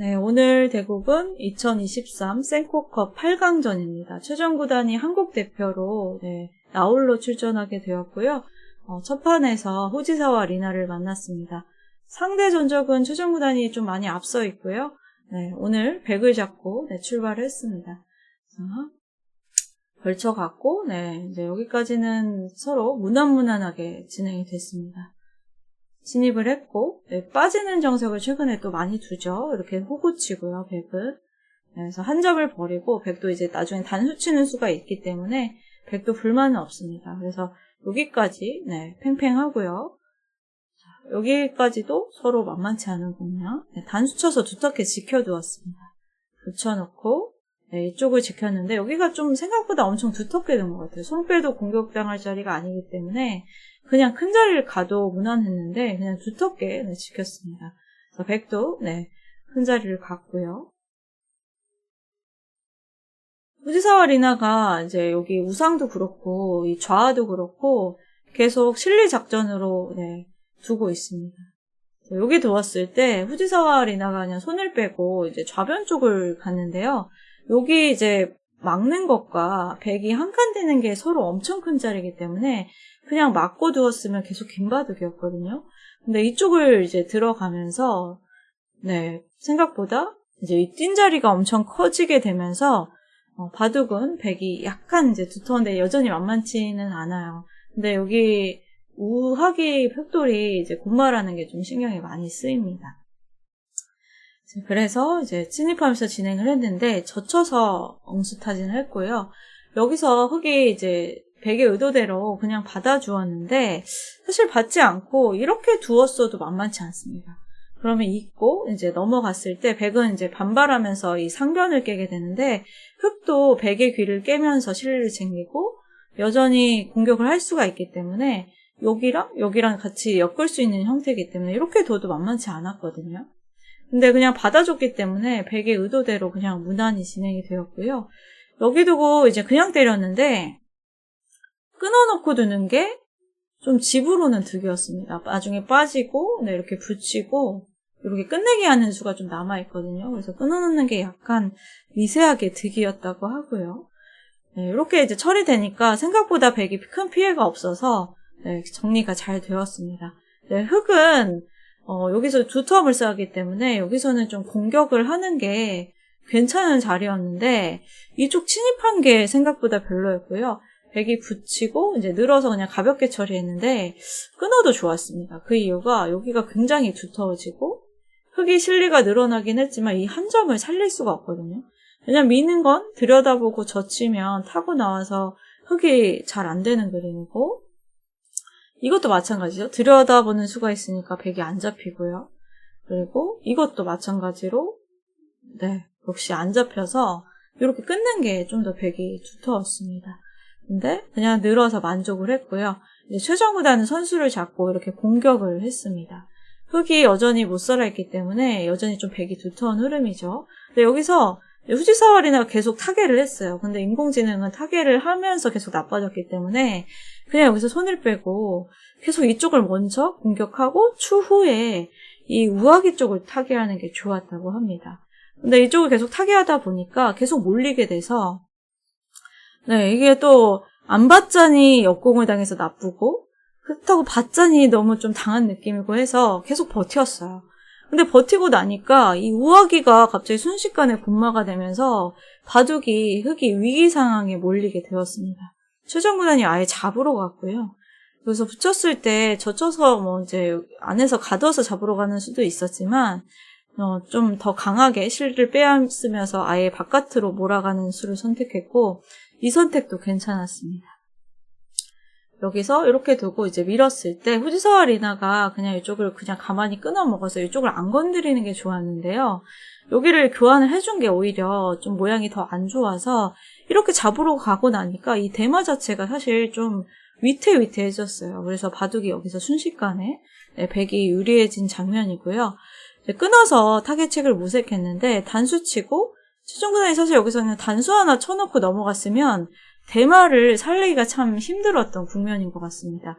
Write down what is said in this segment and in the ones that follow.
네, 오늘 대국은 2023 센코컵 8강전입니다. 최종 구단이 한국 대표로 네, 나홀로 출전하게 되었고요. 어, 첫 판에서 후지사와 리나를 만났습니다. 상대 전적은 최종 구단이 좀 많이 앞서 있고요. 네, 오늘 백을 잡고 네, 출발을 했습니다. 자, 걸쳐갔고, 네, 이제 여기까지는 서로 무난무난하게 진행이 됐습니다. 진입을 했고 네, 빠지는 정석을 최근에 또 많이 두죠. 이렇게 호구치고요, 백은. 네, 그래서 한 점을 버리고 백도 이제 나중에 단수 치는 수가 있기 때문에 백도 불만은 없습니다. 그래서 여기까지 네, 팽팽하고요. 자, 여기까지도 서로 만만치 않은 공략. 네, 단수 쳐서 두텁게 지켜두었습니다. 붙여놓고 네, 이쪽을 지켰는데 여기가 좀 생각보다 엄청 두텁게 된 것 같아요. 손 빼도 공격당할 자리가 아니기 때문에 그냥 큰 자리를 가도 무난했는데 그냥 두텁게 네, 지켰습니다. 그래서 백도 네, 큰 자리를 갔고요. 후지사와 리나가 이제 여기 우상도 그렇고 이 좌도 그렇고 계속 실리 작전으로 네, 두고 있습니다. 여기 들어왔을 때 후지사와 리나가 그냥 손을 빼고 이제 좌변 쪽을 갔는데요. 여기 이제 막는 것과 백이 한칸 되는 게 서로 엄청 큰 자리이기 때문에 그냥 막고 두었으면 계속 긴 바둑이었거든요. 근데 이쪽을 이제 들어가면서 네 생각보다 이제 이 뛴 자리가 엄청 커지게 되면서 어, 바둑은 백이 약간 이제 두터운데 여전히 만만치는 않아요. 근데 여기 우하기 벽돌이 이제 군마라는 게 좀 신경이 많이 쓰입니다. 그래서 이제 진입하면서 진행을 했는데 젖혀서 엉수타진을 했고요. 여기서 흙이 이제 백의 의도대로 그냥 받아주었는데 사실 받지 않고 이렇게 두었어도 만만치 않습니다. 그러면 잊고 이제 넘어갔을 때 백은 이제 반발하면서 이 상변을 깨게 되는데 흙도 백의 귀를 깨면서 실리를 챙기고 여전히 공격을 할 수가 있기 때문에 여기랑 여기랑 같이 엮을 수 있는 형태이기 때문에 이렇게 둬도 만만치 않았거든요. 근데 그냥 받아줬기 때문에 백의 의도대로 그냥 무난히 진행이 되었고요. 여기 두고 이제 그냥 때렸는데 끊어놓고 두는 게 좀 집으로는 득이었습니다. 나중에 빠지고 네, 이렇게 붙이고 이렇게 끝내게 하는 수가 좀 남아있거든요. 그래서 끊어놓는 게 약간 미세하게 득이었다고 하고요. 네, 이렇게 이제 처리되니까 생각보다 백이 큰 피해가 없어서 네, 정리가 잘 되었습니다. 네, 흙은 어, 여기서 두터움을 쌓았기 때문에 여기서는 좀 공격을 하는 게 괜찮은 자리였는데 이쪽 침입한 게 생각보다 별로였고요. 백이 붙이고 이제 늘어서 그냥 가볍게 처리했는데 끊어도 좋았습니다. 그 이유가 여기가 굉장히 두터워지고 흙이 실리가 늘어나긴 했지만 이 한 점을 살릴 수가 없거든요. 왜냐면 미는 건 들여다보고 젖히면 타고 나와서 흙이 잘 안 되는 그림이고 이것도 마찬가지죠. 들여다보는 수가 있으니까 백이 안 잡히고요. 그리고 이것도 마찬가지로 네 역시 안 잡혀서 이렇게 끊는 게 좀더 백이 두터웠습니다. 근데 그냥 늘어서 만족을 했고요. 이제 최정구단은 선수를 잡고 이렇게 공격을 했습니다. 흙이 여전히 못 살아있기 때문에 여전히 좀 백이 두터운 흐름이죠. 근데 여기서 후지사와리나가 계속 타계를 했어요. 근데 인공지능은 타계를 하면서 계속 나빠졌기 때문에 그냥 여기서 손을 빼고 계속 이쪽을 먼저 공격하고 추후에 이 우아기 쪽을 타계하는 게 좋았다고 합니다. 근데 이쪽을 계속 타계하다 보니까 계속 몰리게 돼서 네, 이게 또 안 받자니 역공을 당해서 나쁘고 그렇다고 받자니 너무 좀 당한 느낌이고 해서 계속 버텼어요. 근데 버티고 나니까 이 우아기가 갑자기 순식간에 군마가 되면서 바둑이 흙이 위기 상황에 몰리게 되었습니다. 최정구단이 아예 잡으러 갔고요. 그래서 붙였을 때 젖혀서 뭐 이제 안에서 가둬서 잡으러 가는 수도 있었지만 어, 좀 더 강하게 실을 빼앗으면서 아예 바깥으로 몰아가는 수를 선택했고 이 선택도 괜찮았습니다. 여기서 이렇게 두고 이제 밀었을 때 후지서와 리나가 그냥 이쪽을 그냥 가만히 끊어 먹어서 이쪽을 안 건드리는 게 좋았는데요. 여기를 교환을 해준 게 오히려 좀 모양이 더 안 좋아서 이렇게 잡으러 가고 나니까 이 대마 자체가 사실 좀 위태위태해졌어요. 그래서 바둑이 여기서 순식간에 네, 백이 유리해진 장면이고요. 끊어서 타겟책을 모색했는데 단수치고 최종구단이 사실 여기서 는 단수 하나 쳐놓고 넘어갔으면 대마를 살리기가 참 힘들었던 국면인 것 같습니다.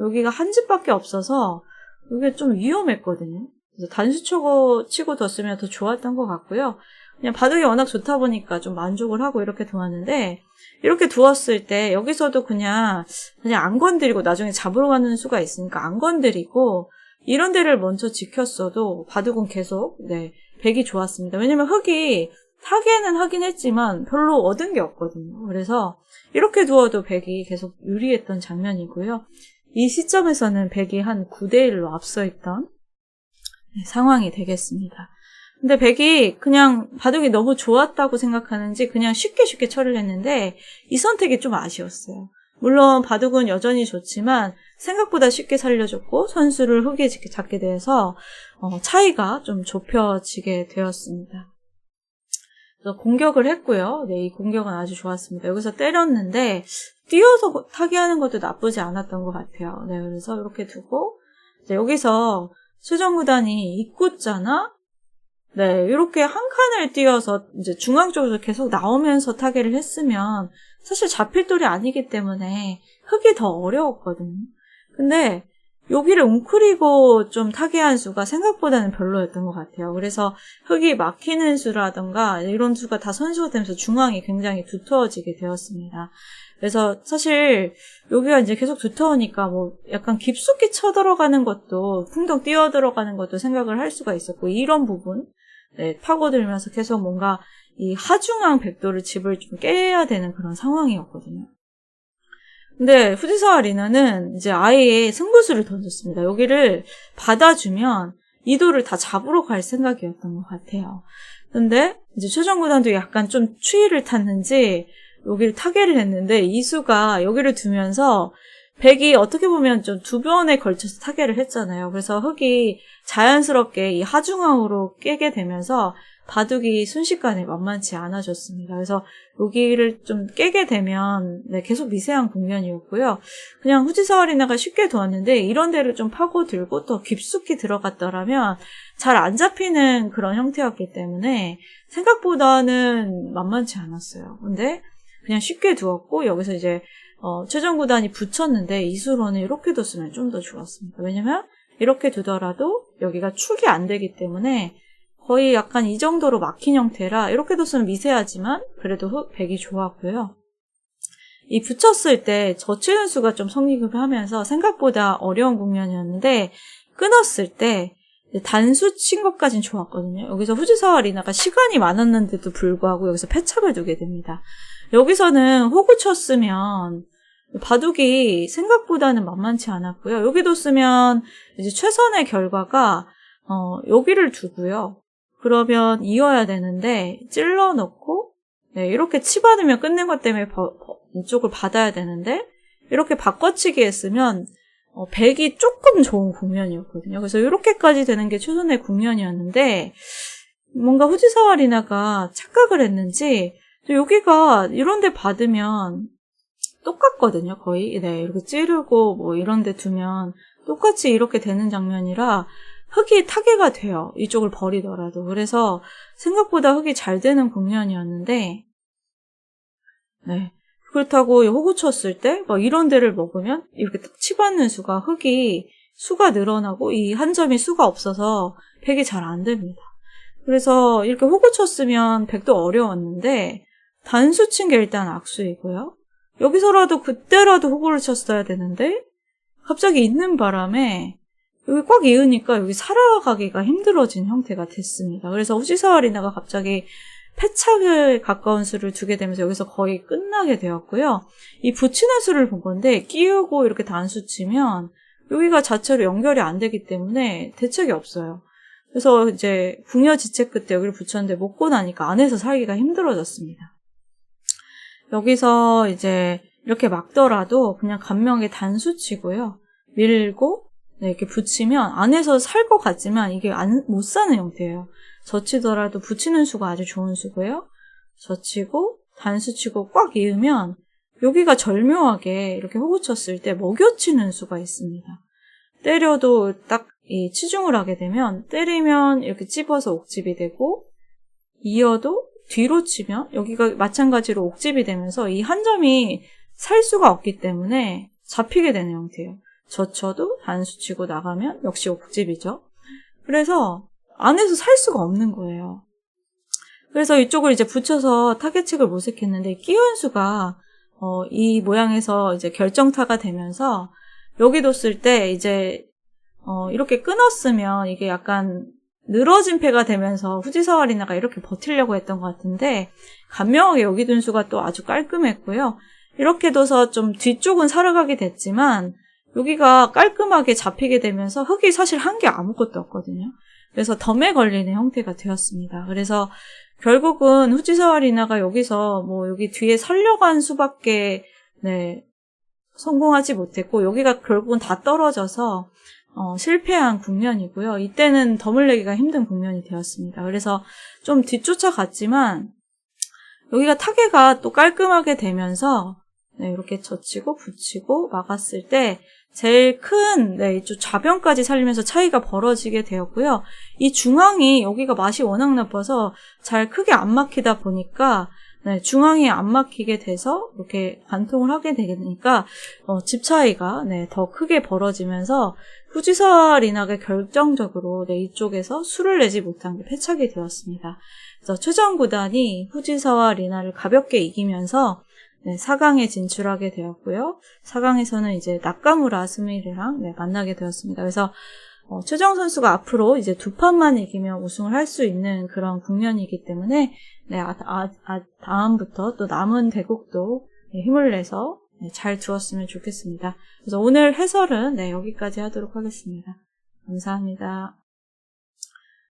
여기가 한 집밖에 없어서 이게 좀 위험했거든요. 그래서 단수 치고, 치고 뒀으면 더 좋았던 것 같고요. 그냥 바둑이 워낙 좋다 보니까 좀 만족을 하고 이렇게 두었는데, 이렇게 두었을 때 여기서도 그냥, 그냥 안 건드리고 나중에 잡으러 가는 수가 있으니까 안 건드리고, 이런 데를 먼저 지켰어도 바둑은 계속, 네, 백이 좋았습니다. 왜냐면 흑이 타게는 하긴 했지만 별로 얻은 게 없거든요. 그래서 이렇게 두어도 백이 계속 유리했던 장면이고요. 이 시점에서는 백이 한 9대1로 앞서 있던 네, 상황이 되겠습니다. 근데 백이 그냥 바둑이 너무 좋았다고 생각하는지 그냥 쉽게 쉽게 처리를 했는데 이 선택이 좀 아쉬웠어요. 물론 바둑은 여전히 좋지만 생각보다 쉽게 살려줬고 선수를 흑에 잡게 돼서 어, 차이가 좀 좁혀지게 되었습니다. 공격을 했고요. 네, 이 공격은 아주 좋았습니다. 여기서 때렸는데 뛰어서 타기하는 것도 나쁘지 않았던 것 같아요. 네, 그래서 이렇게 두고 여기서 수정구단이 입구자나 네, 이렇게 한 칸을 띄어서 이제 중앙 쪽으로 계속 나오면서 타개를 했으면 사실 잡힐 돌이 아니기 때문에 흙이 더 어려웠거든요. 근데 여기를 웅크리고 좀 타개한 수가 생각보다는 별로였던 것 같아요. 그래서 흙이 막히는 수라던가 이런 수가 다 선수가 되면서 중앙이 굉장히 두터워지게 되었습니다. 그래서 사실 여기가 이제 계속 두터우니까 뭐 약간 깊숙이 쳐들어가는 것도 풍덩 뛰어 들어가는 것도 생각을 할 수가 있었고 이런 부분 네, 파고들면서 계속 뭔가 이 하중앙 백도를 집을 좀 깨야 되는 그런 상황이었거든요. 근데 후지사와 리나는 이제 아예 승부수를 던졌습니다. 여기를 받아주면 이도를 다 잡으러 갈 생각이었던 것 같아요. 근데 이제 최정구단도 약간 좀 추위를 탔는지 여기를 타개를 했는데 이수가 여기를 두면서 백이 어떻게 보면 좀두 번에 걸쳐서 타개를 했잖아요. 그래서 흙이 자연스럽게 이 하중앙으로 깨게 되면서 바둑이 순식간에 만만치 않아졌습니다. 그래서 여기를 좀 깨게 되면 네, 계속 미세한 국면이었고요. 그냥 후지사와리나가 쉽게 두었는데 이런 데를 좀 파고들고 더 깊숙이 들어갔더라면 잘 안 잡히는 그런 형태였기 때문에 생각보다는 만만치 않았어요. 근데 그냥 쉽게 두었고 여기서 이제 어, 최종 구단이 붙였는데 이수로는 이렇게 뒀으면 좀 더 좋았습니다. 왜냐면 이렇게 두더라도 여기가 축이 안 되기 때문에 거의 약간 이 정도로 막힌 형태라 이렇게 뒀으면 미세하지만 그래도 흑 백이 좋았고요. 이 붙였을 때 저치는 수가 좀 성립을 하면서 생각보다 어려운 국면이었는데 끊었을 때 단수 친 것까진 좋았거든요. 여기서 후지사와 리나가 시간이 많았는데도 불구하고 여기서 패착을 두게 됩니다. 여기서는 호구 쳤으면 바둑이 생각보다는 만만치 않았고요. 여기도 쓰면 이제 최선의 결과가 어, 여기를 두고요. 그러면 이어야 되는데 찔러 넣고 네, 이렇게 치받으면 끝낸 것 때문에 버, 버, 이쪽을 받아야 되는데 이렇게 바꿔치기 했으면 어, 백이 조금 좋은 국면이었거든요. 그래서 이렇게까지 되는 게 최선의 국면이었는데 뭔가 후지사와 리나가 착각을 했는지 여기가 이런데 받으면 똑같거든요, 거의. 네, 이렇게 찌르고 뭐 이런 데 두면 똑같이 이렇게 되는 장면이라 흙이 타개가 돼요. 이쪽을 버리더라도. 그래서 생각보다 흙이 잘 되는 국면이었는데, 네. 그렇다고 호구 쳤을 때, 막 이런 데를 먹으면 이렇게 딱 치받는 수가 흙이 수가 늘어나고 이 한 점이 수가 없어서 백이 잘 안 됩니다. 그래서 이렇게 호구 쳤으면 백도 어려웠는데, 단수 친 게 일단 악수이고요. 여기서라도 그때라도 호구를 쳤어야 되는데, 갑자기 있는 바람에 여기 꽉 이으니까 여기 살아가기가 힘들어진 형태가 됐습니다. 그래서 후지사와리나가 갑자기 패착을 가까운 수를 두게 되면서 여기서 거의 끝나게 되었고요. 이 붙이는 수를 본 건데 끼우고 이렇게 단수 치면 여기가 자체로 연결이 안 되기 때문에 대책이 없어요. 그래서 이제 궁여지책 끝에 여기를 붙였는데 먹고 나니까 안에서 살기가 힘들어졌습니다. 여기서 이제 이렇게 막더라도 그냥 간명에 단수 치고요. 밀고 네, 이렇게 붙이면 안에서 살 것 같지만 이게 안, 못 사는 형태예요. 젖히더라도 붙이는 수가 아주 좋은 수고요. 젖히고 단수 치고 꽉 이으면 여기가 절묘하게 이렇게 호구 쳤을 때 먹여치는 수가 있습니다. 때려도 딱 이 치중을 하게 되면 때리면 이렇게 찝어서 옥집이 되고 이어도 뒤로 치면 여기가 마찬가지로 옥집이 되면서 이 한 점이 살 수가 없기 때문에 잡히게 되는 형태예요. 젖혀도 단수 치고 나가면 역시 옥집이죠. 그래서 안에서 살 수가 없는 거예요. 그래서 이쪽을 이제 붙여서 타겟책을 모색했는데 끼운수가 어, 이 모양에서 이제 결정타가 되면서 여기 뒀을 때 이제 어, 이렇게 끊었으면 이게 약간 늘어진 패가 되면서 후지사와 리나가 이렇게 버틸려고 했던 것 같은데 간명하게 여기 둔 수가 또 아주 깔끔했고요. 이렇게 둬서 좀 뒤쪽은 살아가게 됐지만 여기가 깔끔하게 잡히게 되면서 흙이 사실 한 게 아무것도 없거든요. 그래서 덤에 걸리는 형태가 되었습니다. 그래서 결국은 후지사와 리나가 여기서 뭐 여기 뒤에 살려간 수밖에 네, 성공하지 못했고 여기가 결국은 다 떨어져서 어, 실패한 국면이고요. 이때는 덤을 내기가 힘든 국면이 되었습니다. 그래서 좀 뒤쫓아갔지만 여기가 타개가 또 깔끔하게 되면서 네, 이렇게 젖히고 붙이고 막았을 때 제일 큰 네, 이쪽 좌변까지 살리면서 차이가 벌어지게 되었고요. 이 중앙이 여기가 맛이 워낙 나빠서 잘 크게 안 막히다 보니까 네, 중앙이 안 막히게 돼서 이렇게 관통을 하게 되니까 어, 집 차이가 네, 더 크게 벌어지면서 후지사 리나가 결정적으로 네, 이쪽에서 수를 내지 못한 게 패착이 되었습니다. 그래서 최정 구단이 후지사와 리나를 가볍게 이기면서 네, 4강에 진출하게 되었고요. 4강에서는 이제 나카무라 스미르랑 네, 만나게 되었습니다. 그래서 어, 최정 선수가 앞으로 이제 두 판만 이기면 우승을 할 수 있는 그런 국면이기 때문에 네, 아, 아, 아, 다음부터 또 남은 대국도 네, 힘을 내서 네, 잘 두었으면 좋겠습니다. 그래서 오늘 해설은 네, 여기까지 하도록 하겠습니다. 감사합니다.